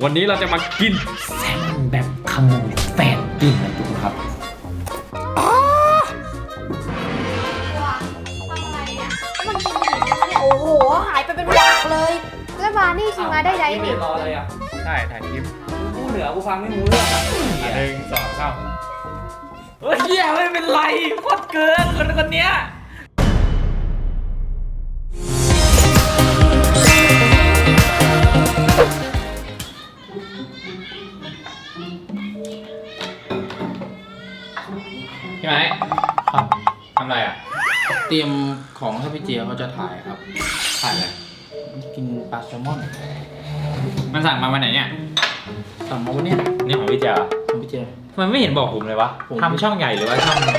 วันนี้เราจะมากินแซลมอนแบบขโมยแฟนกินนะทุกคนครับมันกินหินเนี่ยโอ้โห หายไปเป็นหวักเลย แล้วมานี่ชิมาได้ไงนี่นี่รออะไรอะใช่ถ่ายคลิปกูเหนือกูฟังไม่รู้เรื่องอะหนึ่งสองสามเฮ้ยเหี้ยไม่เป็นไรโคตรเกินคนคนเนี้ย ตรียมของให้พี่เจียเขาจะถ่ายครับ ถ่ายอะไรกินปลาแซลมอนมันสั่งมาวันไหนเนี่ยสั่งมาวันเนี้ยนี่ของพี่เจาของพี่เจียทำไมไม่เห็นบอกผมเลยวะผม ทำช่องใหญ่หรือว่าช่องอะไร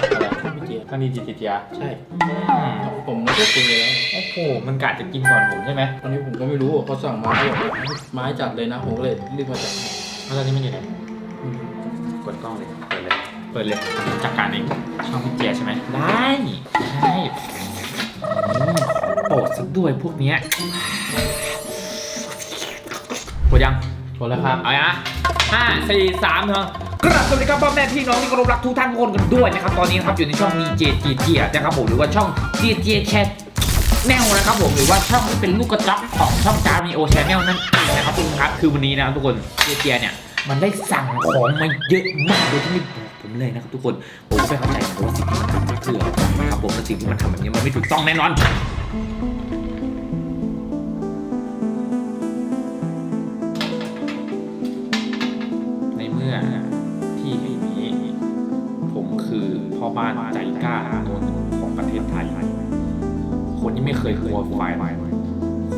ช่องพี่เจียช่องดีจีจีจีอะใช่ผมไม่ได้คุยเลยแล้วโอ้โหมันกะจะกินก่อนผมใช่ไหมตอนนี้ผมก็ไม่รู้ว่าเขาสั่งมาเขาบอกว่าไม้จัดเลยนะผมก็เลยรีบมาจัดให้แล้วตอนนี้มันอยู่ไหนกดกล้องเลย เปิดเลยเปิดเลยผมจัดการเองช่องพี่เจียใช่ไหมได้ใช่อืมโปรดสักด้วยพวกเนี้ยหมดยังหมดแล้วครับเอาละห้าสี่สามเถอะกราบสวัสดีครับพ่อแม่พี่น้องที่เคารพรักทุกท่านทุกคนกันด้วยนะครับตอนนี้นะครับอยู่ในช่องดีเจจีเจียนะครับผมหรือว่าช่องจีเจียแชทแนลนะครับผมหรือว่าช่องที่เป็นลูกกระจอกของช่องจามีโอชแนลนั่นเองนะครับทุกคนครับคือวันนี้นะครับทุกคนเจียเจียเนี่ยมันได้สั่งของมาเยอะมากโดยที่ไม่บอก ผมเลยนะครับทุกคน ผมไม่เข้าใจนะว่าสิ่งที่มันทำคืออะไรนะครับผมและสิ่งที่มันทำแบบนี้มันไม่ถูกต้องแน่นอนในเมื่อที่นี้ผมคือพ่อบ้านใจกล้าตัวหนึ่งของประเทศไทย คนที่ไม่เคยกลัวไฟ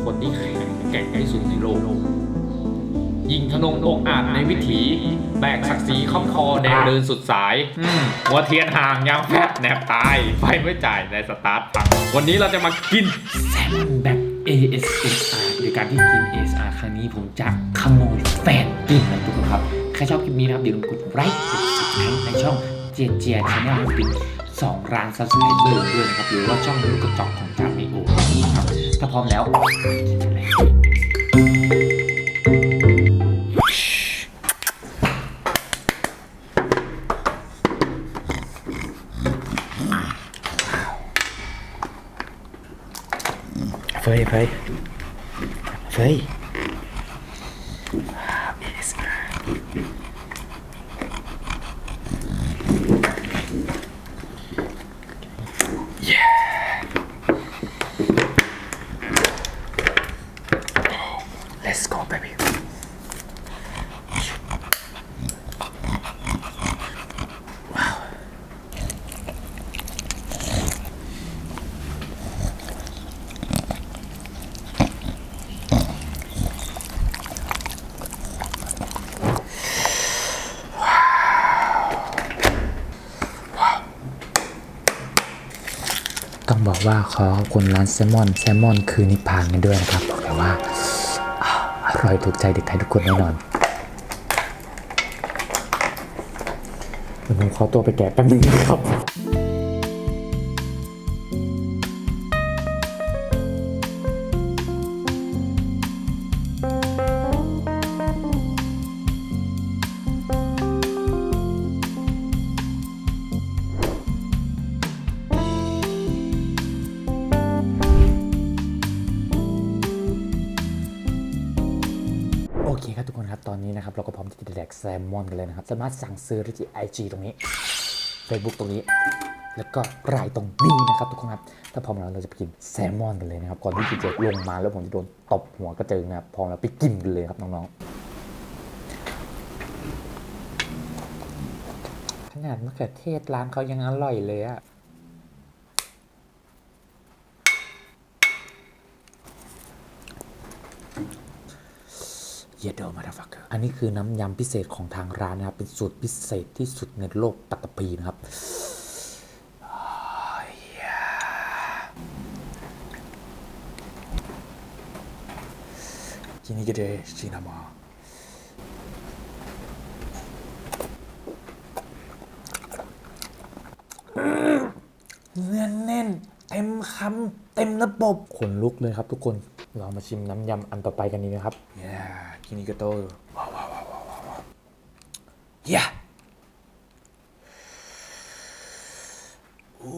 คนที่แข็งแกร่งที่สุดในโลก ยิงธนงองอาจในวิถี แบกศักดิ์ศรีข้อมคอแดงเดินสุดสายอืมหัวเทียนห่างยางแฟบแนบตาย ไฟไม่จ่ายในสตาร์ทพัง วันนี้เราจะมากินแซลมอนแบบ ASMR โดยการที่กิน ASMR ครั้งนี้ผมจะขโมยแฟนกินนะทุกคนครับ ใครชอบคลิปนี้นะครับอย่าลืมกดไลค์กด subscribe ในช่องเจียเจียชาแนลให้ถึง2ร้านซับสไครเบอร์ด้วยนะครับหรือว่าช่องลูกกระจอกของจามิโอครับถ้าพร้อมแล้วกินกันเลย เฟย บอกว่าขอขอบคุณร้านแซลมอนแซลมอนคือนิพพานกันด้วยนะครับ บอกเลยว่าอร่อยถูกใจเด็กไทยทุกคนแน่นอนผมขอตัวไปแกะแป๊บนึงนะครับ กแซลมอนกันเลยนะครับ สามารถสั่งซื้อได้ที่ไอจตรงนี้ Facebook ตรงนี้ แล้วก็รายตรงนี้นะครับทุกคนครับ ถ้าพร้อมแล้วเราจะไปกินแซลมอนกันเลยนะครับ ก่อนที่จะลงมาแล้วผมจะโดนตบหัวกระเจิงนะครับ พร้อมแล้วไปกินกันเลยครับน้องๆ ขนาดมะเขือเทศร้านเขายังอร่อยเลยอะ เยโดมาดาฟักเกอร์อันนี้คือน้ำยำพิเศษของทางร้านนะครับ เป็นสูตรพิเศษที่สุดในโลกปัตตภีนะครับทีนี้ก็ได้ชินามาเนื้อแน่น เต็มคำเต็มระบบขนลุกเลยครับทุกคน เรามาชิมน้ำยำอันต่อไปกันนี้นะครับ yeah คินิโกโตว้าวอย่าอู้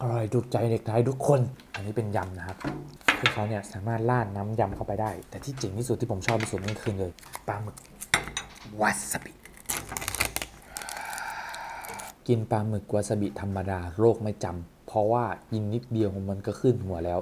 อร่อยถูกใจเด็กไทยทุกคน อันนี้เป็นยำนะครับคือเขาเนี่ยสามารถราดน้ำยำเข้าไปได้ แต่ที่เจ๋งที่สุดที่ผมชอบที่สุดนั่นคือเลยปลาหมึกวาซาบิ กินปลาหมึกวาซาบิธรรมดาโรคไม่จำเพราะว่ากินนิดเดียวมันก็ขึ้นหัวแล้ว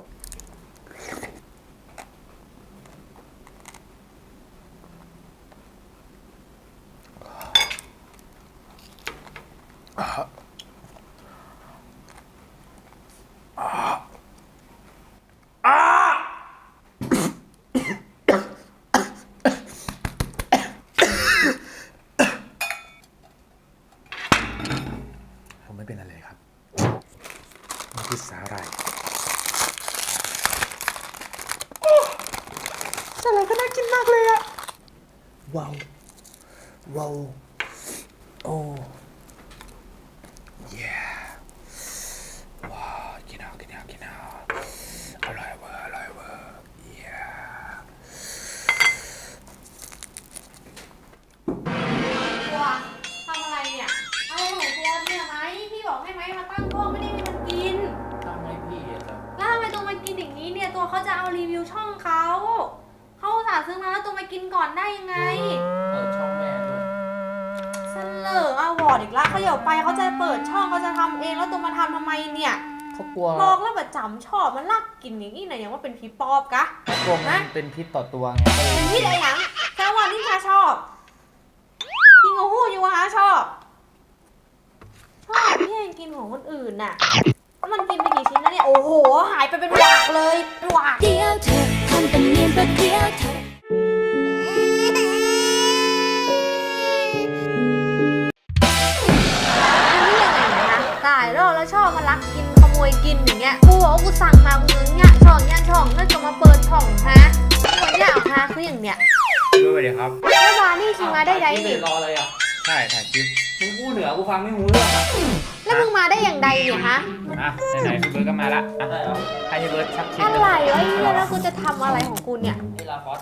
เป็นอะไรครับมันคือสาหร่ายสาหร่ายก็น่ากินมากเลยอะว้าวว้าว เนี่ยตัวเขาจะเอารีวิวช่องเขา เขาอุตส่าห์ซื้อมาแล้วตัวมากินก่อนได้ยังไง เปิดช่องแม่ด้วยเสลออาวอร์ดอีกแล้วเขาเดี๋ยวไปเขาจะเปิดช่องเขาจะทำเองแล้วตัวมาทำทำไมเนี่ยเขากลัวบอกแล้วประจำชอบมันลักกินอย่างนี้ไหนอย่างว่าเป็นผีปอบกะกลัวมันเป็นพิษต่อตัวไงก็เลยเป็นพี่อะไรหยังแค่วันที่ชาชอบพี่งูหูอยู่วะฮะชอบ ชอบพี่ยังกินของคนอื่นน่ะแล้วมันกินไปกี่ชิ้นแล้วเนี่ย โอ้โห หายไปเป็นหวากเลย เป็นหวากเดียวเธอทำเป็นเนียนประเดียวเธอ อันนี้ยังไงนะตายแล้วแล้วชอบมาลักกินขโมยกินอย่างเงี้ย กูบอกว่ากูสั่งมามึงเนี่ยช่องเนี่ยช่องนั่นจะมาเปิดช่องฮะตัวเนี่ยเอาฮะคืออย่างเนี้ยดูไปดิครับ แล้ววานี่ชิงมาได้ไงนี่นี่รออะไรอะ ใช่ถ่ายคลิปมึงพูดเหนือกูฟังไม่รู้เรื่องอะแล้วมึงมาได้อย่างใดเนี่ยฮะ อะไหนๆพี่เบิร์ดก็มาละอะได้เหรอให้พี่เบิร์ดชักชิมอะไรวะเนี่ยแล้วกูจะทำอะไรของกูเนี่ย นี่ลาคอส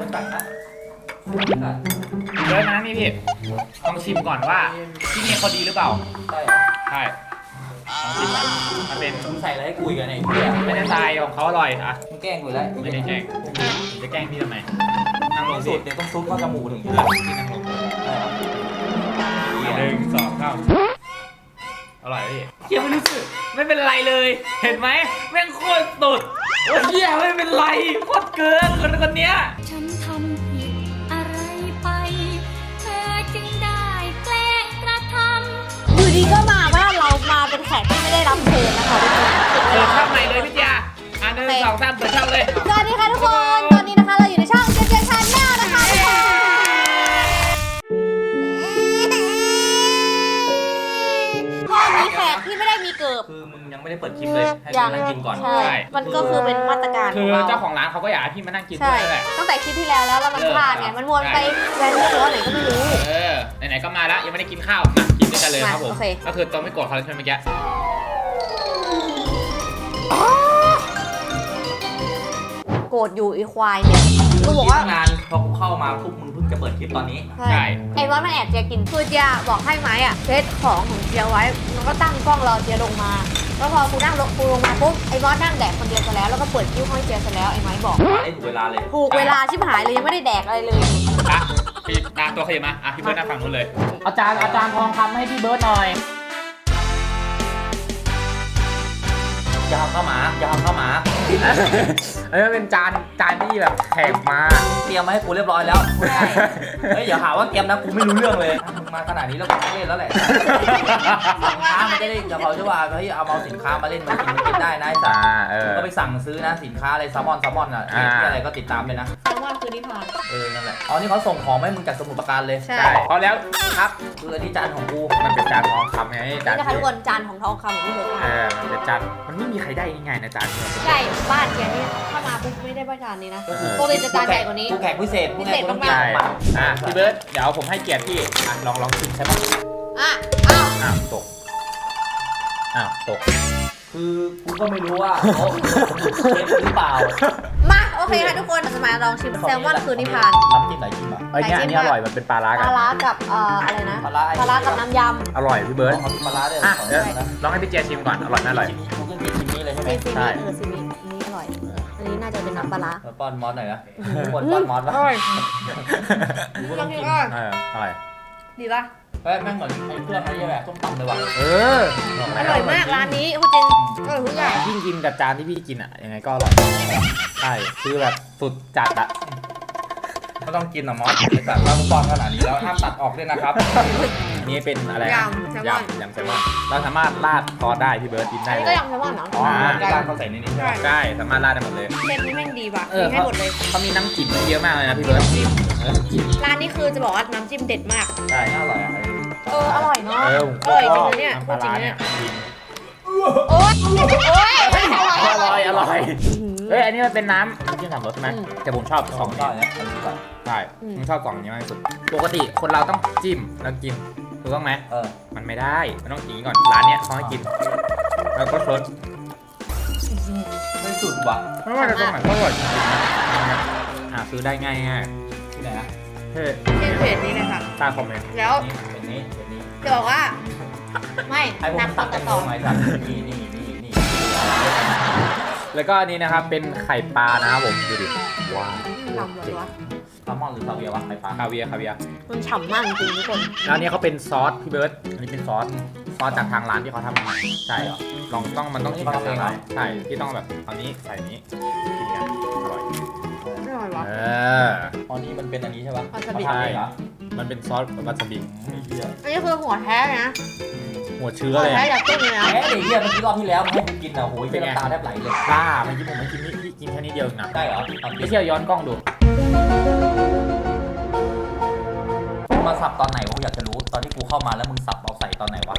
จะตัดนะตัดพี่เบิร์ดมานี่พี่ต้องชิมก่อนว่าที่นี่เขาดีหรือเปล่าได้เหรอ ใช่ ลองชิมก่อนมันเป็นมึงใส่อะไรให้กูอีกอะเนี่ยไอ้เหี้ยไม่ได้ทรายของเขาอร่อยอะมึงแกล้งกูแล้วไม่ได้แกล้งจะแกล้งพี่ทำไมนั่งลงสูสิตรเนี่ยต้องซุกเข้าจมูกถึงจะเอได้อพี่นั่งลงได้เหรอหนึ่งสองสามอร่อยพี่เฮียไม่รู้สึกไม่เป็นไรเลย เห็นไหมแม่งโคตรสุดโอ้ยเฮียไม่เป็นไรโคตรเกินคนคนเนี้ยฉันทำผิดอะไรไป เธอจึงได้แกล้งกระทำอยู่ดีก็มาว่าเรา นึ่งสองสามเปิดช่องเลยสวัสดีค่ะทุกคน ตอนนี้นะคะเราอยู่ในช่องเจเจชาแนลนะคะทุกคนข้อนี้แขกที่ไม่ได้มีเกิบ คือมึงยังไม่ได้เปิดคลิปเลย ให้ยักูนั่งกินก่อนใช่ มันก็คือเป็นมาตรการขคือองเรา เจ้าของร้านเขาก็อยากให้พี่มานั่งกินใช่ด้วยแหละ ตั้งแต่คลิปที่แล้วแล้วแล้วมันพลาดไง มันวนไปแวนเรื่องไหนก็ไม่รู้ เออ ไหนๆก็มาแล้วยังไม่ได้กินข้าวมากินด้วยกันเลยครับผม มาโอเค ก็คือตัวไม่โกรธเขาเลยใช่ไหมเมื่อกี้ โกรธอยู่ไอีควายเนี่ยกูบอกว่าตั้งนานพอกูเข้ามาปุ๊บมึงเพิ่งจะเปิดคลิปตอนนี้ ใช่ ไอ้มอสมันแอบเจียกินคือเจียบอกให้ไหมอะเซตของของเจียไว้ มันก็ตั้งกล้องรอเจียลงมาแล้วพอกูนั่งลงกูลงมาปุ๊บไอ้มอสนั่งแดกคนเดียวซะแล้วแล้วก็เปิดคิ้วให้เจียซะแล้วไอ้ไม้บอกมาได้ถูกเวลาเลยถูกเวลาชิบหายเลยยังไม่ได้แดกอะไรเลย อะพี่ตาตัวขยับมาอะพี่เบิร์ดนั่งฝั่งนู้นเลย อาจารย์อาจารย์ทองคำให้พี่เบิร์ดหน่อยยาวเข้าหมายาวเข้าหมา เอ้ยเป็นจานจานที่แบบแขกมา เตรียมมาให้กูเรียบร้อยแล้วใช่เฮ้ยอย่าหาว่าเตรียมนะกูไม่รู้เรื่องเลยมาขนาดนี้แล้วกูไม่เล่นแล้วแหละสินค้ามันจะได้อย่าเผาจะว่าเฮ้ยเอาเอาสินค้ามาเล่นมากินมากินได้นะไอ้สัอ่าตว์เออ ก็ไปสั่งซื้อนะสินค้าอะไรแซลมอนแซลมอนอะอ่า ที่อะไรก็ติดตามเลยนะแซลมอนคือนิพพานเออนั่นแหละอ๋อนี่เขาส่งของมาให้มึงจากสมุทรปราการเลยใช่ใช่พอแล้วครับคืออันนี้จานของกูมันเป็นจานทองคำไงจานนี่นะคะทุกคนจานของทองคำของพี่เบิร์ดเออมันเป็นจานมันไม่มีใครได้ง่ายๆนะจานเนี่ยใช่บ้านแกนี่ถ้ามาปุ๊บไม่ได้บ้านจานนี้นะก็คือปกติจะจานใหญ่กว่านี้กูแขกพิเศษกูไงกูต้องกินใช่หมักอะพี่เบิร์ดเดี๋ยวผมให้เกียรติพี่อะลองลองชิมใช่ปะอะอ้าวอ้าวตกอ้าวตก คือกูก็ไม่รู้ว่าเขาเช็ดหรือเปล่า มาโอเคค่ะทุกคนเราจะมาลองชิมแซลมอนคือนิพพาน น้ำจิ้มไหนจิ้มอะไอ้เนี่ยอันนี้อร่อยมันเป็นปลาร้าปกัลานร้ากับเอ่ออะไรนะปลาร้า ปลาร้ากับน้ำยอร่อยพี่เบิร์ดเขามีปลาร้าด้วยอะของเดี๋ยวนะลองให้พี่เจชิมก่อนอร่อยน่าอร่อย ชิ้นนี้กูก็กินชิ้นนี้เลยใช่ำไหมซีซีใช่มิเออซีมิอัน จะเป็นน้ำปลาร้ามาป้อนมอสหน่อยนะป้อนป้อนมอสอปะร่อยกูต้องกินเอออร่อยดีป่ะเฮ้ยแม่งเหมือนไอ้เครื่องอะไรแบบต้มตำเลยว่ะเอออร่อยมากร้านนี้พูดจริงอร่อยทุกอย่างยิ่งกินกับจานที่พี่กินอะยังไงก็อร่อยใช่คือแบบสุดจัดอะ ก็ต้องกินอะมอสไอ้สัตว์ว่ากูป้อนขนาดนี้แล้วห้ามตัดออกด้วยนะครับ นี่เป็นอะไรยำแซลมอนยำยำแซลมอนเราสามารถราดซอสได้พี่เบิร์ดกินอัได้นนี้เลก็ย ยำแซลมอนเหรอ อ๋ออ่าที่ร้านเขาใส่ในนี้ใช่ไหมใช่สามารถราดได้หมดเลยเส้นนี้แม่งดีว่ะเออมีให้หมดเลย เขามีน้ำจิ้มเยอะมากเลยนะพี่เบิร์ดเออน้ำจิ้มร้านนี้คือจะบอกว่าน้ำจิ้มเด็ดมาก ใช่น่าอร่อยอะเออ อร่อยเนาะ เออผมอก็ร่อยชจริองบนะเนี่ยน้ำปลาร้าเนี่ยโอ๊ย โอ๊ย อร่อย อร่อยอืม เฮ้ยอันนี้มันเป็นน้ำน้ำจิ้มสามรสใช่ไหมอืม แต่ผมชอบสสอองงนี้ก้อนเนี่ยอันนี้ก่อนใช่อืม ผมชอบสองนี้มากที่สุด ปกติคนเราต้องจิ้มแล้วกินถูกต้องไหมเออมันไม่ได้มันต้องกินก่อนร้านเนี้ยเขาให้กินแล้วก็ซดไม่สุดว่ะไม่ว่าจะตรงไหนก็อร่อยจริงๆนะหาซื้อได้ง่ายง่ายที่ไหนนะๆเฮ้ยเส้นเพจนี้เลยค่ะใต้คอมเมนต์แล้วนี่เป็นนี้เป็นนี้จะบอกว่า ไม่ไอ้พวกนัมับนต่ตัอดกันต่โง่อไหมสัตว์นี่นี่นี่นี่ แล้วก็อันนี้นะครับเป็นไข่ปลานะครับผมดูดิว้าวลำเลยวะแซลมอนหรือซาเวียร์วะไข่ปลาคาเวียร์คาเวียร์มันฉ่ำมากจริงๆทุกคน แล้วอันนี้เขาเป็นซอสพี่เบิร์ตอันนี้เป็นซอสซอสจากทางร้านที่เขาทำมาใช่เหรอลองต้องมันต้องกินกับทางร้านใช่ที่ต้องแบบเอานี้ใส่นี้กินกันอร่อยอร่อยวะ เออ ตอนนี้มันเป็นอันนี้ใช่ปะวาซาบิเขทำเองเหรอ มันเป็นซอสวาซาบิไม่เชื่ออันนี้คือหัวแท้นะหัวเชื้อหัวเลยแท้อะจากต้นเลยนะแหมเดี๋ยวเฮียเมื่อกี้รอบที่แล้วมันให้กูกินอะโหยเป็เป็นนไงน้ำตาแทบไหลเลยบ้าเมื่อกี้ผมไม่กินนี่พี่กินแค่นี้เดียวเองนะได้เหรอเอาพี่เที่ยวย้อนกล้องดู มึงมาสับตอนไหนวะกูอยากจะรู้ตอนที่กูเข้ามาแล้วมึงสับเอาใส่ตอนไหนวะ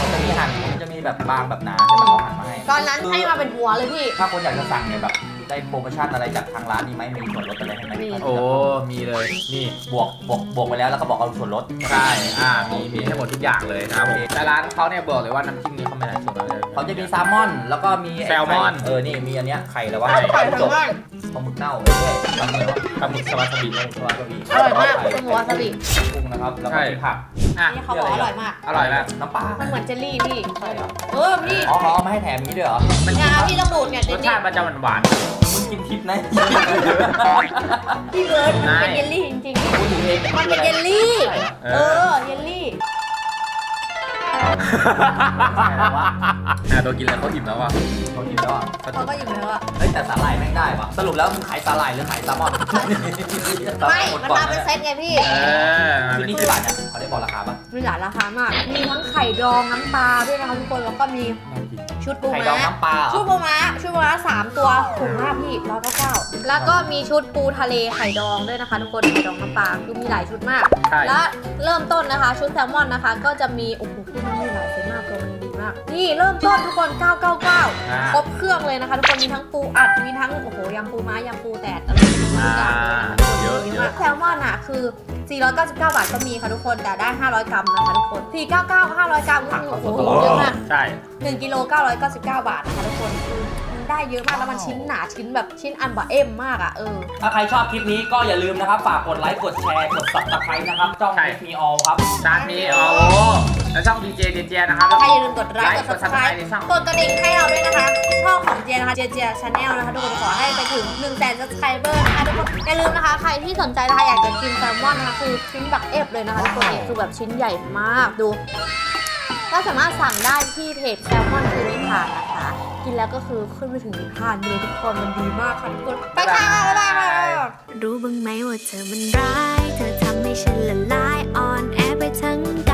มันจะมีหั่นมันจะมีแบบบางแบบหนาใช่ไหมเขาหั่นมาให้ ตอนนั้นให้มาเป็นหัวเลยพี่ ถ้าคนอยากจะสั่งเนี่ยแบบ ได้โปรโมชั่นอะไรจากทางร้านนี้ไหมมีส่วนลดอะไรให้ไหมมี โอ้ มีเลย นี่ บวกบวกบวกไปแล้วแล้วก็บอกเอาส่วนลด ใช่ อ่า มี มีให้หมดทุกอย่างเลยนะครับผม แต่ร้านเขาเนี่ยบอกเลยว่าน้ำจิ้มนี้เขาไม่ได้ส่วนเลยเขาจะมีแซลมอน แล้วก็มีไแซลมอนเออ นี่มีอันเนี้ยไข่แล้วว่าใช่ไข่แซลมอนปลาหมึกเน่าไม่ใช่ปลาหมึกปลาหมึกสวาซาบิปลาหมึกวาซาบิอร่อยมากเป็นหัววาซาบิกุ้งนะครับ แล้วก็ใช่มีผักอะนี่เขาบอกอร่อยมาก อร่อยแล้วน้ำปลามันเหมือนเจลลี่พี่ ใช่เหรอเออพี่อ๋อเขาเอามาให้แถมนี้ด้วยเหรอ มันงาพี่ต้องดูดเนี่ยเจรลสลี่ชาติมันจะหวานมึง กินทิพย์นะพี่เบิร์ดได้เป็นเยลลี่จริงพูดถึงเองๆมันเป็นเยลลี่ใช่เหรอๆเอเอออ เยลลี่ อะตัวกินแล้วเขาอิ่มแล้วว่ะเขากินแล้วอะเขาเขาก็อยู่แล้วอะเฮ้ยแต่สาหร่ายแม่งได้วะสรุปแล้วมึงขายสาหร่ายหรือขายแซลมอนไม่ มันมาเป็นเซตไงพี่เออชุดนี้กี่บาทเนี่ยเขาได้บอกราคาปะมีหลายราคามาก มีทั้งไข่ดองน้ำปลาด้วยนะคะทุกคนแล้วก็มีชุดปูไข่ดองม้าน้ำปลาเหรชุดอปูม้าชุดปูม้าสามตัวถูกมากพี่ร้อยเก้าเก้าแล้วก็มีชุดปูทะเลไข่ดองด้วยนะคะทุกคนไข่ดองน้ำปลาคือมีหลายชุดมากใช่และเริ่มต้นนะคะ ชุดแซลมอนนะคะ ก็จะมีโอ้โหคือมันมีหลายเซตมากตัวมันดีมาก นี่เริ่มต้นทุกคน 999อ่าครบเครื่องเลยนะคะ ทุกคนมีทั้งปูอัด มีทั้งโอ้โหยำปูม้ายำปูแดดอะไรทุกอย่างเลยนะคะทุกคนเยอะเยเยอะอะมากแซลมอนอะคือ 499 บาทก็มีค่ะทุกคน แต่ได้ 500 กรัมนะคะทุกคน 499 500 กรัมก็คือโอ้โหเยอะมากใช่1กิโล999 บาทนะคะทุกคนคือมันได้เยอะมากแล้วมันชิ้นหนาชิ้นแบบชิ้นอันบะเอ็มมากอะเออ ถ้าใครชอบคลิปนี้ก็อย่าลืมนะครับ ฝากกดไลค์ กดแชร์ กด subscribe นะครับ จ้องใช่ มีออลครับร้านนี้โอ้โห แล้วช่องดีเจดีเจนะครับใครอย่าลืมกดไลค์ไลค์กดกด subscribe subscribe ในช่องกดกระดิ่งให้เราด้วยนะคะช่องของเจียนะคะเจียเจียชาแนลนะคะทุกคนขอให้ไปถึง1 0 0 0 0แสน subscriber นะคะทุกคนอย่าลืมนะคะ ใครที่สนใจนะคะอยากจะกินแซลมอนนะคะคือชิ้นบักเอฟเลยนะคะทุกคนนี่คือแบบชิ้นใหญ่มากดูก็สามารถสั่งได้ที่เพจแซลมอนคือนิพานนะคะ กินแล้วก็คือขึ้นไปถึงนิพพานเลยทุกคนมันดีมากค่ะทุกคนไปค่ะบ๊ายบายรู้บ้างไหมว่าเธอมันร้าย เธอให้ฉันละลายอ่อนแอไปทั้งก